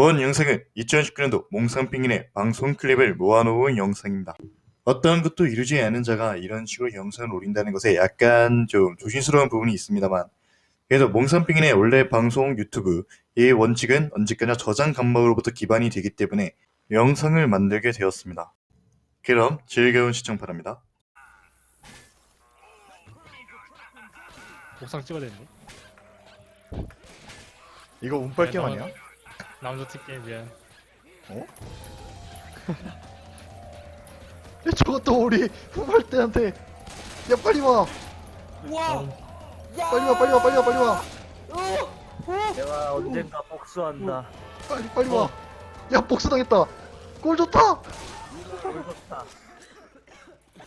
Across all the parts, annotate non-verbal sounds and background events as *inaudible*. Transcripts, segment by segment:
본 영상은 2019년도 몽상핑인의 방송 클립을 모아놓은 영상입니다. 어떠한 것도 이루지 않은 자가 이런 식으로 영상을 올린다는 것에 약간 좀 조심스러운 부분이 있습니다만 그래도 몽상핑인의 원래 방송 유튜브의 원칙은 언제까지나 저장 감목으로부터 기반이 되기 때문에 영상을 만들게 되었습니다. 그럼 즐거운 시청 바랍니다. 옥상 찍어야 되는데 이거 운빨 게임 네, 아니야? 남자 특게임이야 *laughs* 야, 저것도 우리 후발 때한테. 야 빨리 와. 빨리 와 빨리 와 빨리 와 빨리 와. 내가 언젠가 복수한다. 빨리 빨리 와야 복수당했다. 골 좋다.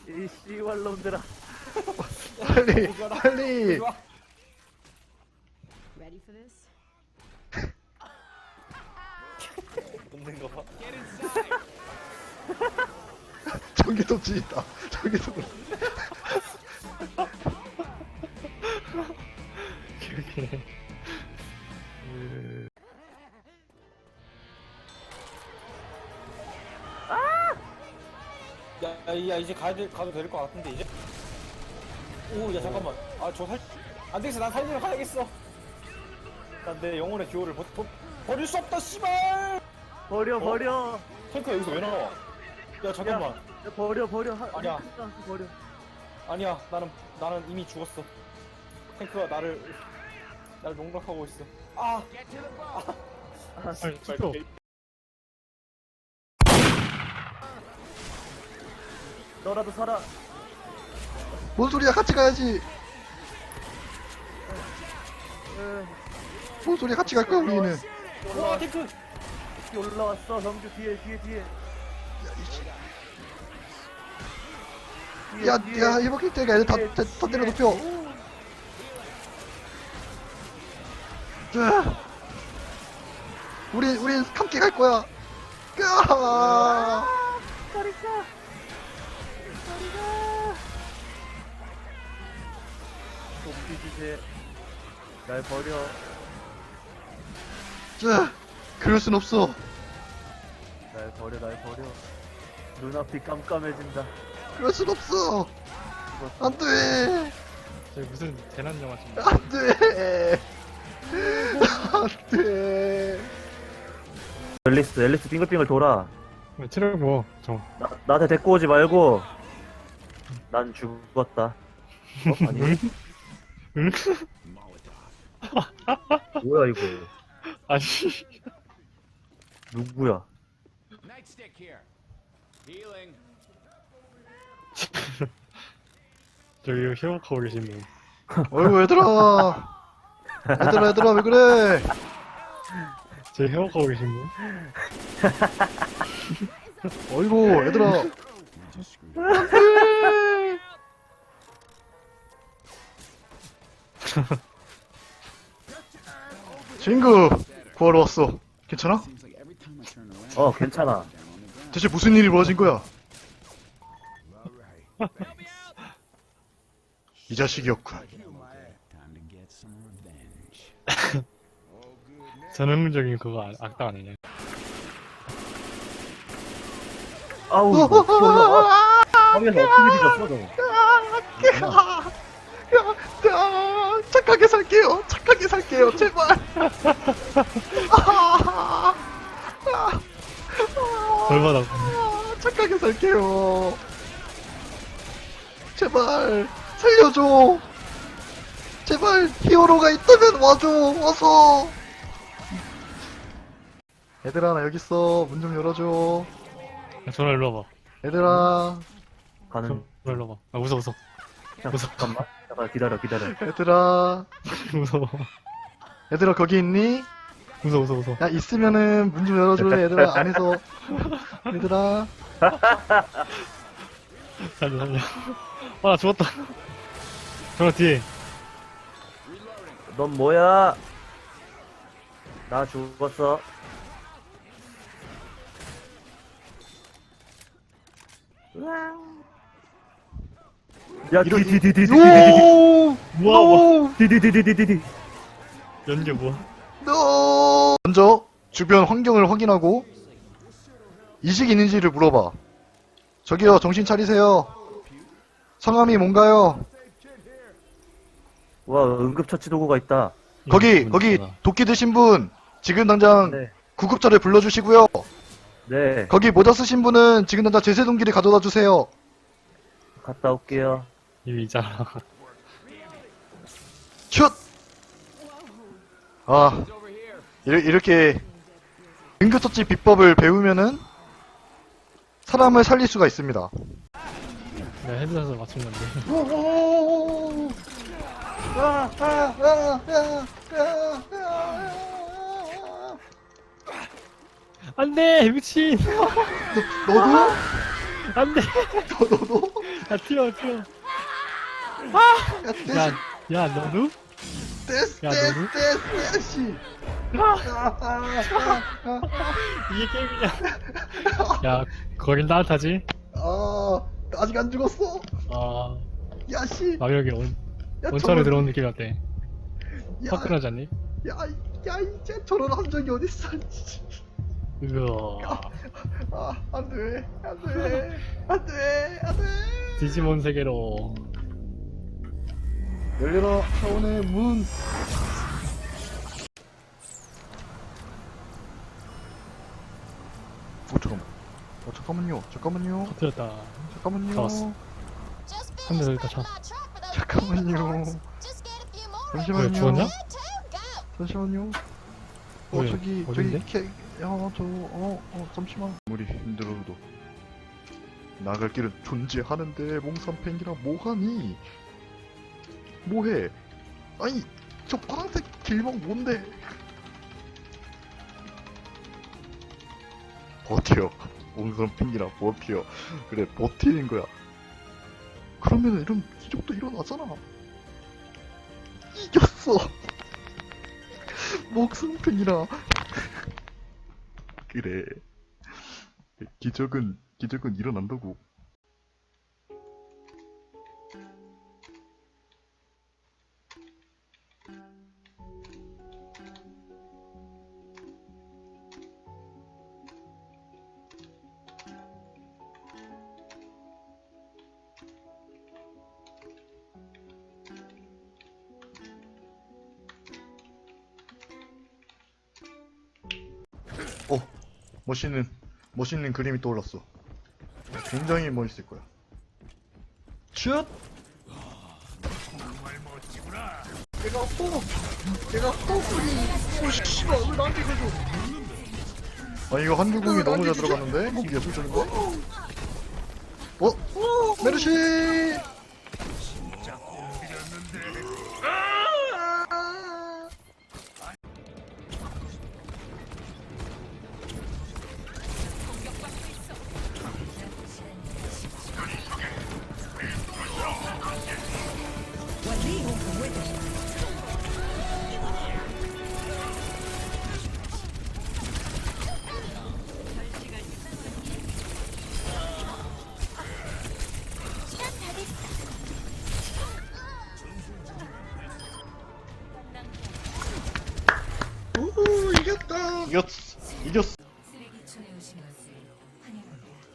이 씨발 놈들아. 빨리 빨리. Ready for this? 전기톱 지 있다 전기톱 야, 야, 야, 이제 가야 돼, 가도 될 것 같은데 이제. 오, 야 잠깐만. 아, 저 살. 안 되겠어, 난 살리러 가야겠어. 난 내 영혼의 기호를 버, 버, 버릴 수 없다, 씨발. 버려 어? 버려. 탱크야 여기서 왜 나와? 야, 잠깐만. 야, 버려 버려. 하, 아니야. 하- 버려. 아니야, 나는 나는 이미 죽었어. 탱크가 나를 나를 농락하고 있어. 아, 아, 빨리 투표 너라도 살아. 뭔 소리야 같이 가야지 에, 뭔 소리야 같이 갈 거야 우리는 와, 탱크. 뒤 올라왔어. 성주 뒤에 뒤에 뒤에. 뒤에, 뒤에. 야야 이렇게 때가 애들 다, 다, 다 때려 눕혀 자 우리 우리 함께 갈 거야 까 좀비 주제. 날 버려. 자 그럴 순 없어 날 버려 날 버려. 눈앞이 깜깜해진다. 그럴 순 없어 안돼 저기 무슨 재난 영화 찍는 안돼 안 돼 앨리스 앨리스 빙글빙글 돌아. 거 체력 뭐저 나, 나한테 데리고 오지 말고. 난 죽었다. 어? 아니. 응? 뭐야 이거? *laughs* 아니 누구야? *laughs* 저기 회복하고 계신 분. *laughs* 어이구 얘들아. 얘들아 얘들아 왜 그래? *laughs* 저기 회복하고 계신 분. 어이구 얘들아. 친구 구하러 왔어. 괜찮아? 어 괜찮아. 대체 무슨 일이 벌어진 거야? 이 자식이었군 *laughs* 전형적인 그거 아- 악당 아니냐 아우 이거 피 올라와. 거기서 어떻게 뒤졌어 너? 아, *laughs* 착하게 살게요 착하게 살게요 제발 *laughs* 아, 벌 받아 아, 착하게 살게요. 제발 살려줘. 제발 히어로가 있다면 와줘. 와서. 얘들아 나 여기 있어. 문 좀 열어줘. 전화 일로 와봐 얘들아. 가는. 전화 일로 와봐 아 무서워 무서워 잠깐만. 잠깐 기다려 기다려. 얘들아. 무서워 얘들아 거기 있니? 무서워 무서워 무서워 야 있으면은 문 좀 열어줄래? 얘들아 안에서. 얘들아. 살려 살려 아나 죽었다 전화 뒤에 넌 뭐야? 나 죽었어. 야, 이런-. 노. 뭐야 뭐 디디디디디디. 연계 뭐야 노. 먼저 주변 환경을 확인하고 이식 있는지를 물어봐. 저기요, 정신 차리세요. 성함이 뭔가요? 와 응급처치 도구가 있다. 거기, 거기 도끼 드신 분 지금 당장 네. 구급차를 불러주시고요. 네. 거기 모자 쓰신 분은 지금 당장 제세동기를 가져다 주세요. 갔다 올게요. 이미 있잖아. 슛! 아, 이렇- 이렇게 응급처치 비법을 배우면은 사람을 살릴 수가 있습니다. 내가 헤드에서 맞춘 건데. *laughs* 안 돼! 미친! 너도? 안 돼! 너도? 야, 튀어, 튀어. 야, 야, 야, 너도? 떼스, 야, 떼스, 너도? 떼스, 떼시. 이게 게임이냐? 야, 거긴 따뜻하지? 아, 아직 안 죽었어. 아, 야, 씨. 마력이 온, 야, 온천에 저런- 들어온 느낌 같아. 야, 화끈하지 않니? 야, 야, 이제 저런 함정이 어딨어. 으아. 아, 안 돼. 안 돼. 안 돼. 안 돼. 디지몬 세계로. 열려라, 차원의 문. 어, 잠깐만. 어, 잠깐만요. 잠깐만요. 터뜨렸다. 잠깐만요. 잡았어. 한 대더 있다, 쳐. 잠깐만요. 잠시만요. 왜, 죽었냐? 잠시만요. 어, 왜, 저기, 어딘데? 저기, 캐, 야, 저, 어, 어, 잠시만. 아무리 힘들어도 나갈 길은 존재하는데 몽산팽이랑 뭐하니? 뭐해? 아니, 저 파란색 길막 뭔데? 버텨. 몽산팽이랑 버텨. 그래, 버티는 거야. 그러면 이런 기적도 일어나잖아. 이겼어. 목숨팽이라. 그래. 기적은 기적은 일어난다고. 멋있는 멋있는 그림이 떠올랐어. 굉장히 멋있을 거야. 슛! 내가 아파. 내가 아파. 오 씨발 왜 나한테 이거 줘? 아 이거 한두궁이 너무 잘 들어갔는데? 이게 예술적인데? 어? 메르시! 이겼어. 이겼어.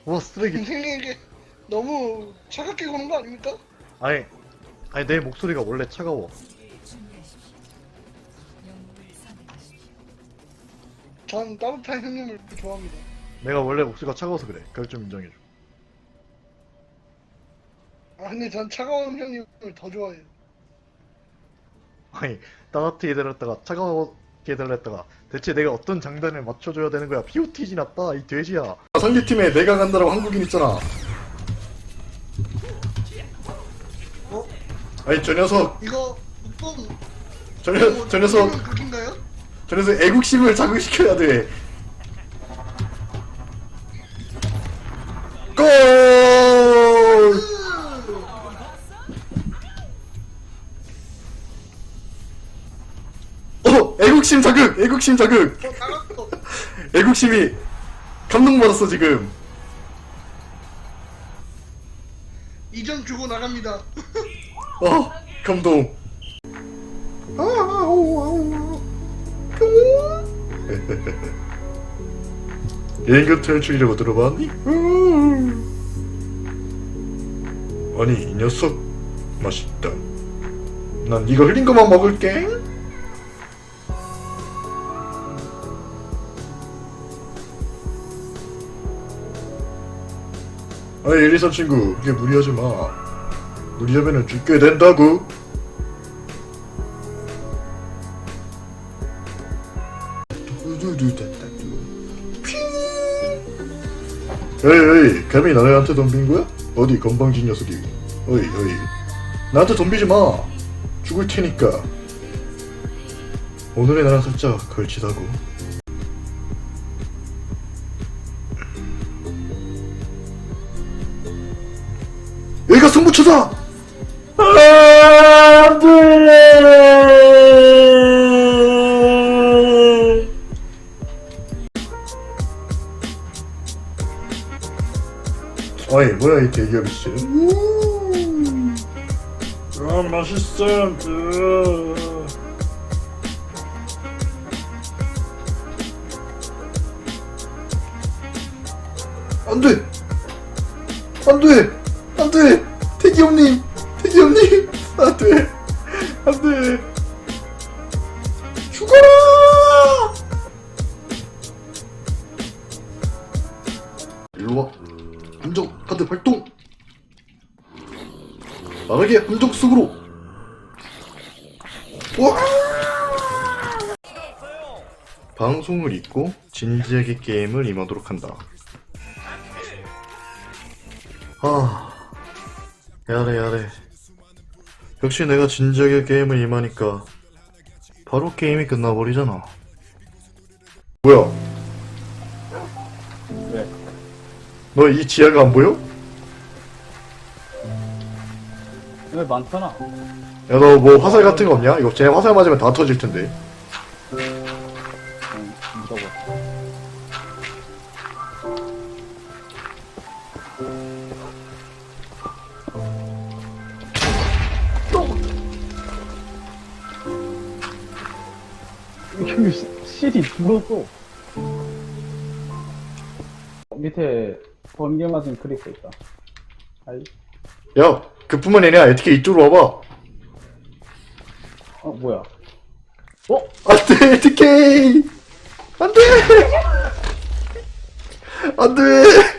와 쓰레기. 선생님에게 너무 차갑게 구는 거 아닙니까? 아니, 아니 내 목소리가 원래 차가워. 전 따뜻한 형님을 좋아합니다. 내가 원래 목소리가 차가워서 그래. 그걸 좀 인정해줘. 아 근데 전 차가운 형님을 더 좋아해요. 아니 따뜻하게 해달랬다가 차가워 게 해달랬다가 대체 내가 어떤 장단을 맞춰줘야 되는 거야 POTG 났다 이 돼지야 상대팀에 내가 간다라고 한국인 있잖아 어? 아니 저 녀석 이거 뽕 저, 녀, 저 녀석 그인가요? 저 녀석 애국심을 자극시켜야 돼 골! 어! 애국심 자극! 애국심 자극! 어 나갔어. *laughs* 애국심이 감동받았어 지금 이전 주고 나갑니다. 어 감동 아우 아우 아우 연금 탈출이라고 들어봤니? 음. 아니 이 녀석 맛있다. 난 이거 흘린 것만 먹을게. 아이 에리사 친구 그게 무리하지 마. 무리하면은 죽게 된다고. 에이 에이 감히 나한테 덤빈 거야? 어디 건방진 녀석이. 어이 어이. 나한테 덤비지 마. 죽을 테니까. 오늘의 나랑 살짝 걸치다고 여기가 승부처다. 안돼 어이 뭐야 이 대기업이 씨아 맛있어 그. 안돼. 안 돼. 안 돼 대기업님 대기업님 안돼 안돼. 죽어라! 일로와. 함정 카드 발동. 빠르게 함정 속으로. 와! 방송을 잊고 진지하게 게임을 임하도록 한다. 아 야래 야래 역시 내가 진지하게 게임을 임하니까 바로 게임이 끝나버리잖아 뭐야 왜? 너 이 지하가 안 보여? 왜 많잖아. 야 너 뭐 화살 같은 거 없냐? 이거 쟤 화살 맞으면 다 터질 텐데 눌렀어. 밑에 번개 맞은 크리스 있다. 아이, 야 그뿐만 아니라 어떻게 이쪽으로 와봐 어 뭐야? 안돼 TK 안돼 안돼